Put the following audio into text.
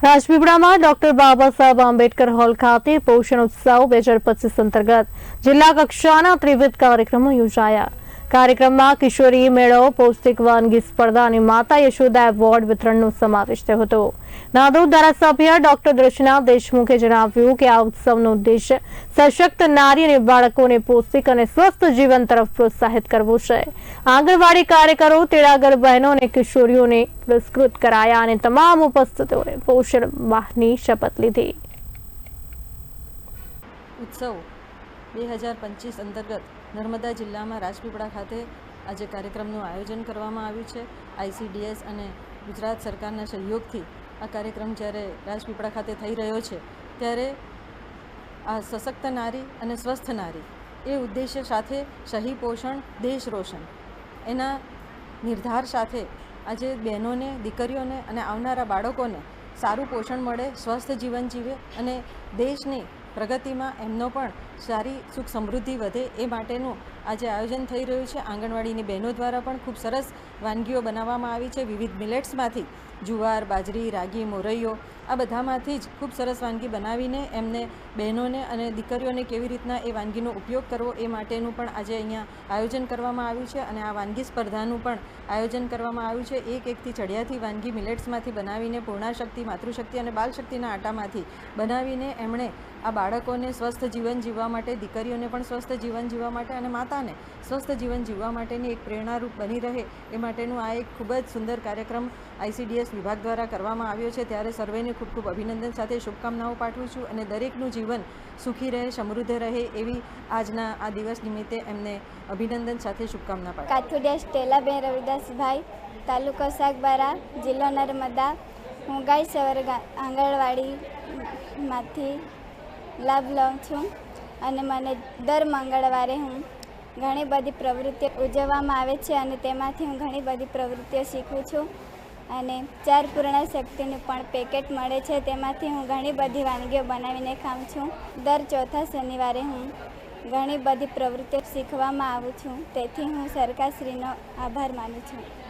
રાજપીપળામાં doctor Baba Saheb Ambedkar hall ખાતે પોષણ ઉત્સવ બે હજાર પચીસ અંતર્ગત જિલ્લા કક્ષાના ત્રિવિધ કાર્યક્રમો યોજાયા. કાર્યક્રમમાં કિશોરી મેળો, પૌષ્ટિક વાનગી સ્પર્ધા અને માતા યશોદા એવોર્ડ વિતરણનો સમાવેશ થયો હતો. નાદોદ ધારાસભ્ય ડોક્ટર દર્શના દેશમુખે જણાવ્યું કે આ ઉત્સવનો ઉદ્દેશ સશક્ત નારી અને બાળકોને પૌષ્ટિક અને સ્વસ્થ જીવન તરફ પ્રોત્સાહિત કરવું છે. આંગણવાડી કાર્યકરો, તેડાગર બહેનો અને કિશોરીઓને પુરસ્કૃત કરાયા અને તમામ ઉપસ્થિતોએ પોષણ માહની શપથ લીધી. ઉત્સવ બે અંતર્ગત નર્મદા જિલ્લામાં રાજપીપળા ખાતે આજે કાર્યક્રમનું આયોજન કરવામાં આવ્યું છે. આઈસીડીએસ અને ગુજરાત સરકારના સહયોગથી આ કાર્યક્રમ જ્યારે રાજપીપળા ખાતે થઈ રહ્યો છે, ત્યારે આ સશક્ત નારી અને સ્વસ્થ નારી એ ઉદ્દેશ્ય સાથે સહી પોષણ, દેશ રોશન એના નિર્ધાર સાથે આજે બહેનોને, દીકરીઓને અને આવનારા બાળકોને સારું પોષણ મળે, સ્વસ્થ જીવન જીવે અને દેશની પ્રગતિમાં એમનો પણ સારી સુખ સમૃદ્ધિ વધે એ માટેનું આજે આયોજન થઈ રહ્યું છે. આંગણવાડીની બહેનો દ્વારા પણ ખૂબ સરસ વાનગીઓ બનાવવામાં આવી છે. વિવિધ મિલેટ્સમાંથી જુવાર, બાજરી, રાગી, મોરૈયો, આ બધામાંથી જ ખૂબ સરસ વાનગી બનાવીને એમને બહેનોને અને દીકરીઓને કેવી રીતના એ વાનગીનો ઉપયોગ કરવો એ માટેનું પણ આજે અહીંયા આયોજન કરવામાં આવ્યું છે અને આ વાનગી સ્પર્ધાનું પણ આયોજન કરવામાં આવ્યું છે. એક એકથી ચડિયાથી વાનગી મિલેટ્સમાંથી બનાવીને પૂર્ણાશક્તિ, માતૃશક્તિ અને બાલશક્તિના આટામાંથી બનાવીને એમણે આ બાળકોને સ્વસ્થ જીવન જીવવા માટે, દીકરીઓને પણ સ્વસ્થ જીવન જીવવા માટે અને માતાને સ્વસ્થ જીવન જીવવા માટેની એક પ્રેરણારૂપ બની રહે એ માટેનું આ એક ખૂબ જ સુંદર કાર્યક્રમ આઈસીડીએસ વિભાગ દ્વારા કરવામાં આવ્યો છે. ત્યારે સર્વેને ખૂબ ખૂબ અભિનંદન સાથે શુભકામનાઓ પાઠવું છું અને દરેકનું જીવન સુખી રહે, સમૃદ્ધ રહે એવી આજના આ દિવસ નિમિત્તે એમને અભિનંદન સાથે શુભકામના પાઠવું કાથુડિયા સ્ટેલાબેન રવિદાસભાઈ, તાલુકો સાગબારા, જિલ્લો નર્મદા હું ગાય સવર આંગણવાડીમાંથી લાભ લઉં છું. અને મને દર મંગળવારે હું ઘણી બધી પ્રવૃત્તિઓ ઉજવવામાં આવે છે અને તેમાંથી હું ઘણી બધી પ્રવૃત્તિઓ શીખું છું. અને ચાર પૂર્ણ શક્તિનું પણ પેકેટ મળે છે. તેમાંથી હું ઘણી બધી વાનગીઓ બનાવીને ખાઉં છું. દર ચોથા શનિવારે હું ઘણી બધી પ્રવૃત્તિઓ શીખવામાં આવું છું. તેથી હું સરકારશ્રીનો આભાર માનું છું.